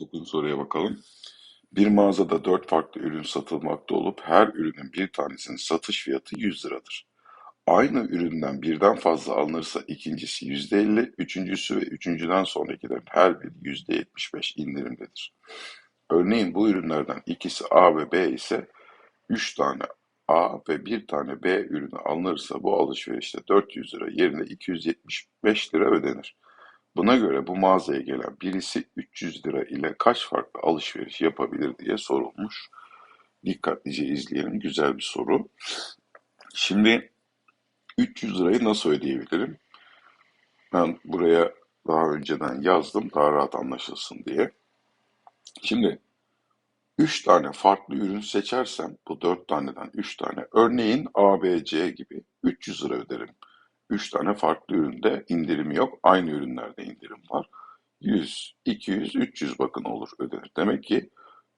Dokuzuncu soruya bakalım. Bir mağazada dört farklı ürün satılmakta olup her ürünün bir tanesinin satış fiyatı 100 liradır. Aynı üründen birden fazla alınırsa ikincisi %50, üçüncüsü ve üçüncüden sonrakilerin her biri %75 indirimdedir. Örneğin bu ürünlerden ikisi A ve B ise 3 tane A ve bir tane B ürünü alınırsa bu alışverişte 400 lira yerine 275 lira ödenir. Buna göre bu mağazaya gelen birisi 300 lira ile kaç farklı alışveriş yapabilir diye sorulmuş. Dikkatlice izleyelim. Güzel bir soru. Şimdi 300 lirayı nasıl ödeyebilirim? Ben buraya daha önceden yazdım daha rahat anlaşılsın diye. Şimdi 3 tane farklı ürün seçersem bu 4 taneden 3 tane örneğin A, B, C gibi 300 lira öderim. 3 tane farklı üründe indirim yok. Aynı ürünlerde indirim var. 100, 200, 300 bakın olur ödenir. Demek ki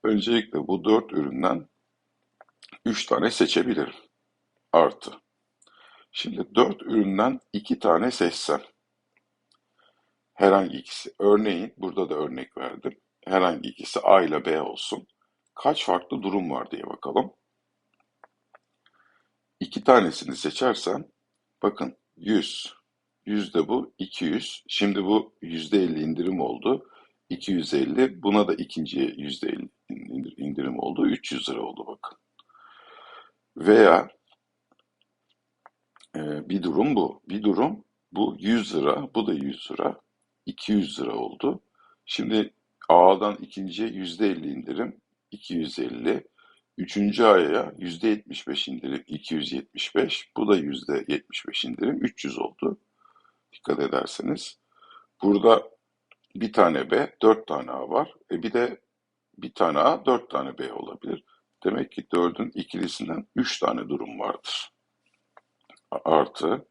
öncelikle bu 4 üründen 3 tane seçebilirim. Artı. Şimdi 4 üründen 2 tane seçsem. Herhangi ikisi. Örneğin burada da örnek verdim. Herhangi ikisi A ile B olsun. Kaç farklı durum var diye bakalım. İki tanesini seçersem bakın 100. 100 de bu 200. Şimdi bu %50 indirim oldu. 250. Buna da ikinciye %50 indir- indirim oldu. 300 lira oldu bakın. Veya e, bir durum bu. Bir durum bu 100 lira. Bu da 100 lira. 200 lira oldu. Şimdi A'dan ikinciye %50 indirim. 250. Üçüncü aya %75 indirim 275. Bu da %75 indirim 300 oldu. Dikkat ederseniz. Burada bir tane B, dört tane A var. E bir de bir tane A, dört tane B olabilir. Demek ki dördün ikilisinden üç tane durum vardır. Artı.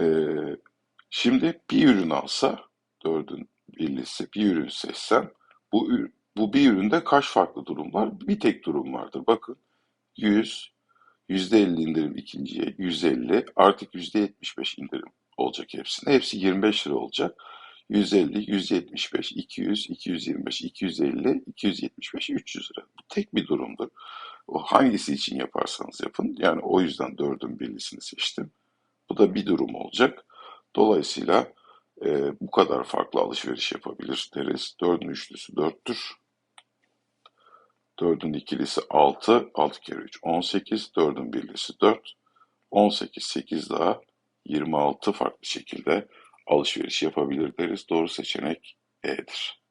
e, şimdi bir ürün alsa, dördün birlisi bir ürün seçsem, bu, ür- bu bir üründe kaç farklı durum var? Bir tek durum vardır. Bakın 100, %50 indirim ikinciye, 150, artık %75 indirim olacak hepsine. Hepsi 25 lira olacak. 150, 175, 200, 225, 250, 275, 300 lira. Bu tek bir durumdur. O hangisi için yaparsanız yapın. Yani o yüzden dördün birlisini seçtim. Bu da bir durum olacak. Dolayısıyla e, bu kadar farklı alışveriş yapabilir deriz. Dördün üçlüsü dörttür. Dördün ikilisi 6, 6 kere 3 18, dördün birlisi 4, 18, 8 daha 26 farklı şekilde alışveriş yapabilir deriz. Doğru seçenek E'dir.